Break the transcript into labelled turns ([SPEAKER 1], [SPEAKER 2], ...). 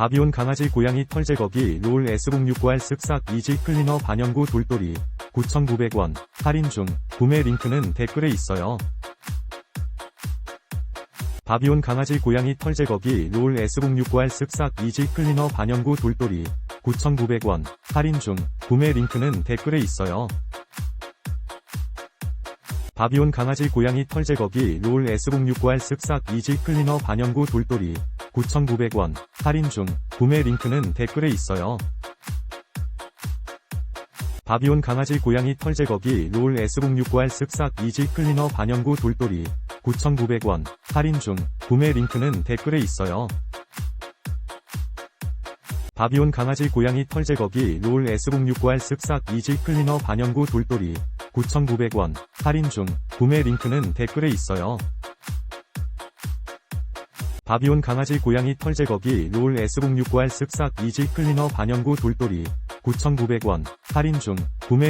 [SPEAKER 1] 바비온 강아지 고양이 털 제거기 롤 S069R 쓱싹 이지 클리너 반영구 돌돌이 9,900원 할인 중 구매 링크는 댓글에 있어요. 바비온 강아지 고양이 털 제거기 롤 S069R 쓱싹 이지 클리너 반영구 돌돌이 9,900원 할인 중 구매 링크는 댓글에 있어요. 바비온 강아지 고양이 털 제거기 롤 S069R 쓱싹 이지 클리너 반영구 돌돌이 9,900원. 할인 중. 구매 링크는 댓글에 있어요. 바비온 강아지 고양이 털 제거기 롤 S069R 쓱싹 이지 클리너 반영구 돌돌이. 9,900원. 할인 중. 구매 링크는 댓글에 있어요. 바비온 강아지 고양이 털 제거기 롤 S069R 쓱싹 이지 클리너 반영구 돌돌이. 9,900원. 할인 중. 구매 링크는 댓글에 있어요. 바비온 강아지 고양이 털 제거기 롤 S069R 쓱싹 이지 클리너 반영구 돌돌이 9,900원 할인 중 구매